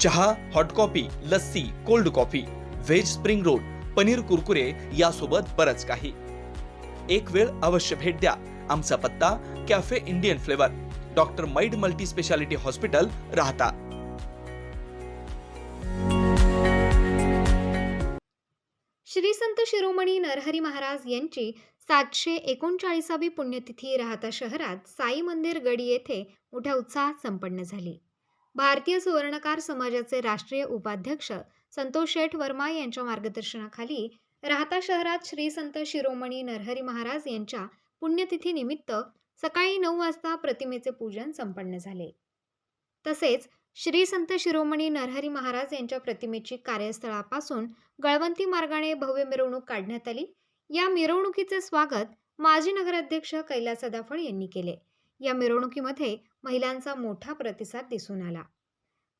चहा hot coffee lassi cold coffee veg spring roll paneer Kurkure यासोबत बरंच काही. एक वेळ अवश्य भेट द्या. आमचा पत्ता cafe Indian flavour doctor Maid multi speciality hospital Rahata. Shri Sant शिरोमणी नरहरी महाराज यांची सातशे एकोणचाळीसावी पुण्यतिथी राहता शहरात साई मंदिर गडी येथे मोठ्या उत्साहात संपन्न झाली. भारतीय सुवर्णकार समाजाचे राष्ट्रीय उपाध्यक्ष संतोष शेठ वर्मा यांच्या मार्गदर्शनाखाली राहता शहरात श्री संत शिरोमणी नरहरी महाराज यांच्या पुण्यतिथीनिमित्त सकाळी नऊ वाजता प्रतिमेचे पूजन संपन्न झाले. तसेच श्री संत शिरोमणी नरहरी महाराज यांच्या प्रतिमेची कार्यस्थळापासून गळवंती मार्गाने भव्य मिरवणूक काढण्यात आली. या मिरवणुकीचे स्वागत माजी नगराध्यक्ष कैलास सदाफळ यांनी केले. या मिरवणुकीमध्ये महिलांचा मोठा प्रतिसाद दिसून आला.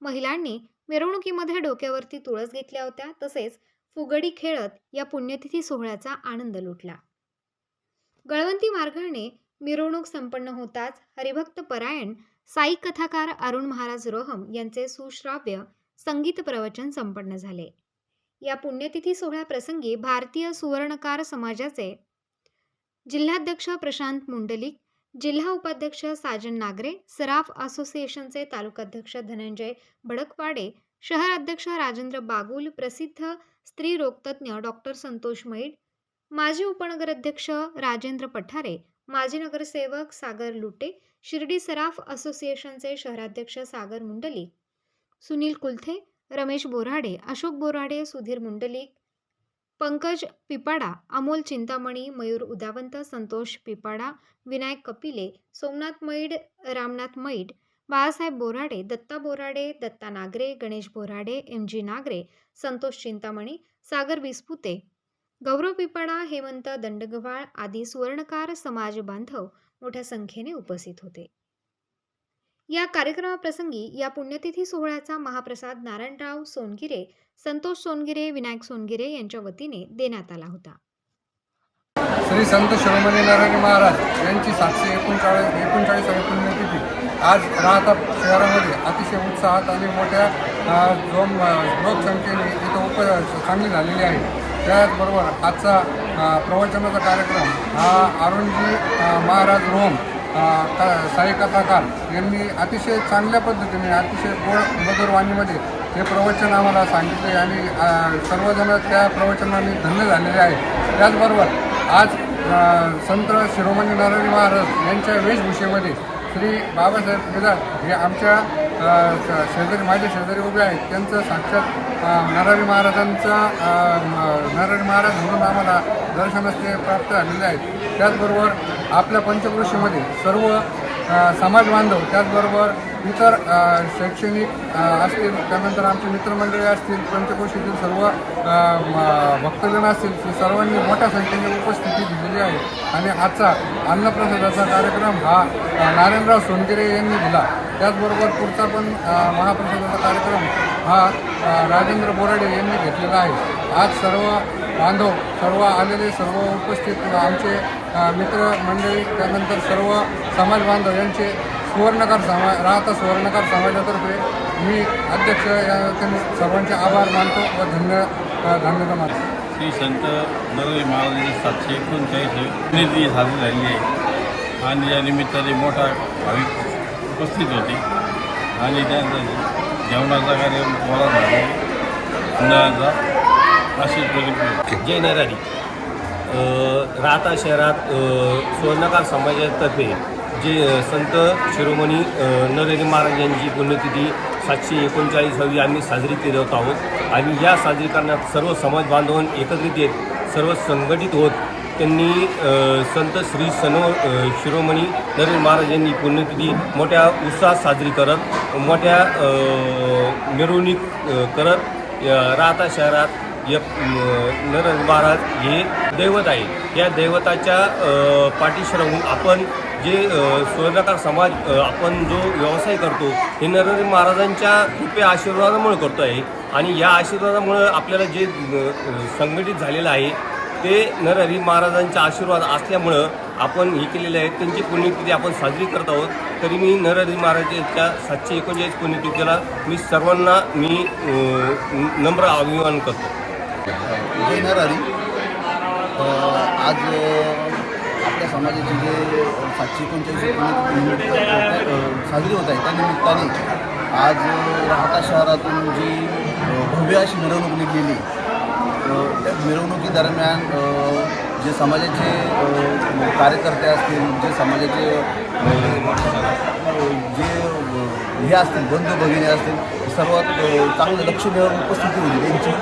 महिलांनी मिरवणुकीमध्ये डोक्यावरती तुळस घेतल्या होत्या तसेच फुगडी खेळत या पुण्यतिथी सोहळ्याचा आनंद लुटला. गळवंती मार्गाने मिरवणूक संपन्न होताच हरिभक्त परायण साई कथाकार अरुण महाराज रोहम यांचे सुश्राव्य संगीत प्रवचन संपन्न झाले. या पुण्यतिथी सोहळ्याप्रसंगी भारतीय सुवर्णकार समाजाचे जिल्हाध्यक्ष प्रशांत मुंडलिक जिल्हा उपाध्यक्ष साजन नागरे सराफ असोसिएशनचे तालुकाध्यक्ष धनंजय भडकवाडे शहर अध्यक्ष राजेंद्र बागुल प्रसिद्ध स्त्री रोगतज्ञ डॉक्टर संतोष मैड माजी उपनगराध्यक्ष राजेंद्र पठारे माजी नगरसेवक सागर लुटे शिर्डी सराफ असोसिएशनचे शहराध्यक्ष सागर मुंडलिक सुनील कुलथे रमेश बोराडे अशोक बोराडे सुधीर मुंडलिक पंकज पिपाडा अमोल चिंतामणी मयूर उदावंत संतोष पिपाडा विनायक कपिले सोमनाथ मैड रामनाथ मैड बाळासाहेब बोराडे दत्ता बोराडे दत्ता नागरे गणेश बोराडे एम जी नागरे संतोष चिंतामणी सागर विस्पुते गौरव पिपाडा हेमंत दंडगव्हाळ आदी सुवर्णकार समाज बांधव मोठ्या संख्येने उपस्थित होते. या कार्यक्रमाप्रसंगी या पुण्यतिथी सोहळ्याचा महाप्रसाद नारायणराव सोनगिरे संतोष सोनगिरे विनायक सोनगिरे यांच्या वतीने देण्यात आला होता. श्री संत शिरोमणी नारायण महाराज यांची सातशे एकोणचाळीस एकोणचाळीसावी पुण्यतिथी आज राहता शहरामध्ये. अतिशय उत्साहात आणि मोठ्या अ, जोम लोकसंख्येने इथं उप चांगली झालेली आहे. त्याचबरोबर आजचा प्रवचनाचा कार्यक्रम हा अरुणजी महाराज रोम क- साई कथाकार यांनी अतिशय चांगल्या पद्धतीने अतिशय गोड मधुरवाणीमध्ये हे प्रवचन आम्हाला सांगितले आणि सर्वजण त्या प्रवचनाने धन्य झालेले आहे त्याचबरोबर आज संत शिरोमणी नारायण महाराज यांच्या वेशभूषेमध्ये श्री बाबासाहेब केदार हे आमच्या शेजारी माझे शेजारी उभे आहेत. त्यांचं साक्षात नारायण महाराजांचा अ, महाराज म्हणून आम्हाला दर्शनास ते प्राप्त झालेले आहेत. त्याचबरोबर आपल्या पंचकृषीमध्ये सर्व समाज बांधव त्याचबरोबर इतर शैक्षणिक असतील त्यानंतर आमचे मित्रमंडळी असतील पंचकोशीतील सर्व म- भक्तजन असतील ते सर्वांनी मोठ्या संख्येने उपस्थिती दिलेली आहे. आणि आजचा अन्नप्रसादाचा कार्यक्रम हा नारायणराव सोनगिरे यांनी दिला. त्याचबरोबर पुढचा पण महाप्रसादाचा कार्यक्रम हा राजेंद्र बोराडे यांनी घेतलेला आहे. आज सर्व बांधव सर्व आलेले सर्व उपस्थित आमचे मित्रमंडळी त्यानंतर सर्व समाज बांधव यांचे सुवर्णकार समा राहता सुवर्णकार समाजातर्फे मी अध्यक्ष त्यांनी सर्वांचे आभार मानतो व धन्य धन्यवाद मानतो. श्री संत नरवी महाराजांची सातशे एकोणचाळीस पुण्यतिथी साजरी झाली आहे. आणि या निमित्ताने मोठा भाविक उपस्थित होते. आणि त्यानंतर जेवणाचा कार्यक्रम मला झाला अन्नाचा अशीच प्रगती जय नरहरी अ, राहता शहरात सुवर्णकार समाजातर्फे जे संत शिरोमणी अ, नरहरी महाराज यांची पुण्यतिथी सातशे एकोणचाळीसावी आम्ही साजरी करत आहोत. आणि या साजरी करण्यात सर्व समाज बांधव एकत्रित येत सर्व संघटित होत त्यांनी संत श्री सनो शिरोमणी नरेंद्र महाराज यांनी पुण्यतिथी मोठ्या उत्साहात साजरी करत मोठ्या मिरवणूक करत राहता शहरात या नरेंद्र महाराज हे दैवत आहे या दैवताच्या पाठीशी राहून आपण जे अ, सुवर्णकार समाज आपण जो व्यवसाय करतो हे नरेंद्र महाराजांच्या कृपया आशीर्वादामुळे करतो आहे आणि या आशीर्वादामुळं आपल्याला जे संघटित झालेलं आहे ते नरहरी महाराजांचा आशीर्वाद असल्यामुळं आपण हे केलेले आहे. त्यांची पुण्यतिथी आपण साजरी करत आहोत. तरी मी नरहरी महाराजांच्या सातशे एकोणचाळीस पुण्यतिथीला मी सर्वांना मी नम्र अभिमान करतो. जय नरहरी आज आपल्या समाजाचे जे सातशे एकोणचाळीस साजरी होत आहे त्या निमित्ताने आज राहता शहरातून जी भव्य अशी मिरवणूक निघलेली मिरवणुकीदरम्यान जे समाजाचे कार्यकर्ते असतील जे समाजाचे जे हे असतील बंधू भगिनी असतील सर्वात चांगलं लक्ष देऊन उपस्थिती होती त्यांची.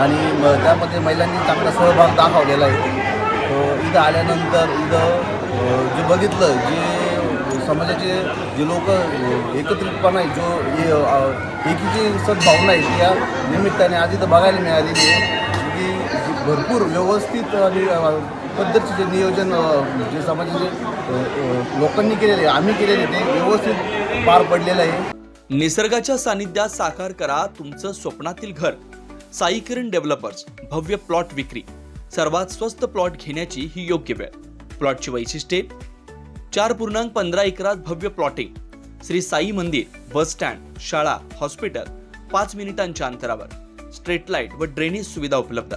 आणि त्यामध्ये महिलांनी चांगला सहभाग दाखवलेला आहे. इथं आल्यानंतर इथं जे बघितलं जे समाजाचे जे लोक एकत्रितपणा आहे जो हे, एकीची सद्भावना आहे या निमित्ताने आज इथं बघायला मिळालेली आहे. भरपूर व्यवस्थित आणि पद्धतीचे जे नियोजन जे समाजाचे लोकांनी केलेले आम्ही केलेले ते व्यवस्थित पार पडलेलं आहे. निसर्गाच्या सानिध्यात साकार करा तुमचं स्वप्नातील घर. साई किरण डेव्हलपर्स भव्य प्लॉट विक्री. सर्वात स्वस्त प्लॉट घेण्याची ही योग्य वेळ. प्लॉटची वैशिष्ट्ये. चार पूर्णांक पंधरा एकरात भव्य प्लॉटिंग. श्री साई मंदिर बस स्टँड शाळा हॉस्पिटल पाच मिनिटांच्या अंतरावर. स्ट्रीट लाइट व ड्रेनेज सुविधा उपलब्ध.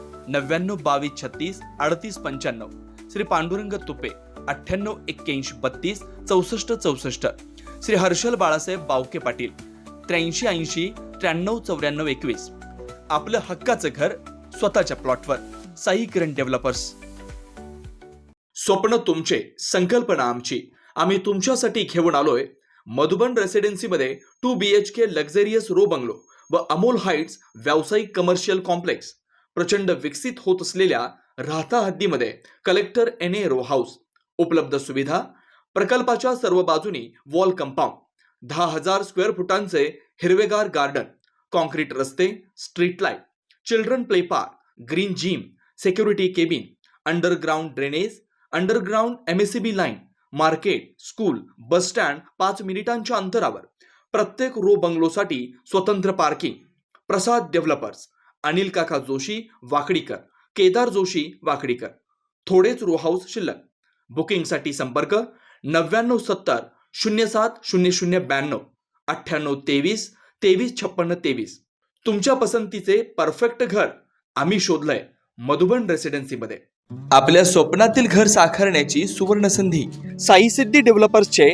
नव्याण्णव बावीस छत्तीस अडतीस पंच्याण्णव. श्री पांडुरंग तुपे अठ्ठ्याण्णव एक्क्याऐंशी बत्तीस चौसष्ट चौसष्ट. श्री हर्षल बाळासाहेब बावके पाटील त्र्याऐंशी ऐंशी त्र्याण्णव चौऱ्याण्णव एकवीस. आपलं हक्काचं घर स्वतःच्या प्लॉटवर. साई किरण डेव्हलपर्स. स्वप्न तुमचे संकल्पना आमची. आम्ही तुमच्यासाठी घेऊन आलोय Madhuban रेसिडेन्सीमध्ये two B H K luxurious row bungalow व अमोल हाईट्स व्यावसायिक कमर्शियल कॉम्प्लेक्स. प्रचंड विकसित होत असलेल्या Rahata हद्दीमध्ये collector N A row house उपलब्ध सुविधा प्रकल्पाच्या सर्व बाजूनी वॉल कंपाऊंड दहा हजार स्क्वेअर फुटांचे हिरवेगार गार्डन कॉन्क्रीट रस्ते street light children play park green gym security cabin underground drainage underground M S B line market school bus stand पाच मिनिटांच्या अंतरावर प्रत्येक रो बंगलोसाठी स्वतंत्र पार्किंग प्रसाद डेव्हलपर्स अनिल काका जोशी वाकडीकर. केदार जोशी वाकडीकर. थोडेच रो हाऊस शिल्लक. बुकिंगसाठी संपर्क नव्याण्णव सत्तर शून्य सात शून्य शून्य ब्याण्णव अठ्ठ्याण्णव तेवीस तेवीस छप्पन्न तेवीस. तुमच्या पसंतीचे परफेक्ट घर आम्ही शोधलंय मधुबन रेसिडेन्सीमध्ये आपल्या स्वप्नातील घर साकारण्याची सुवर्ण संधी साई सिद्धी डेव्हलपर्सचे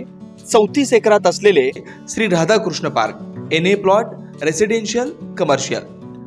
चौतीस एकरात असलेले Shri Radhakrishna park. N A plot residential commercial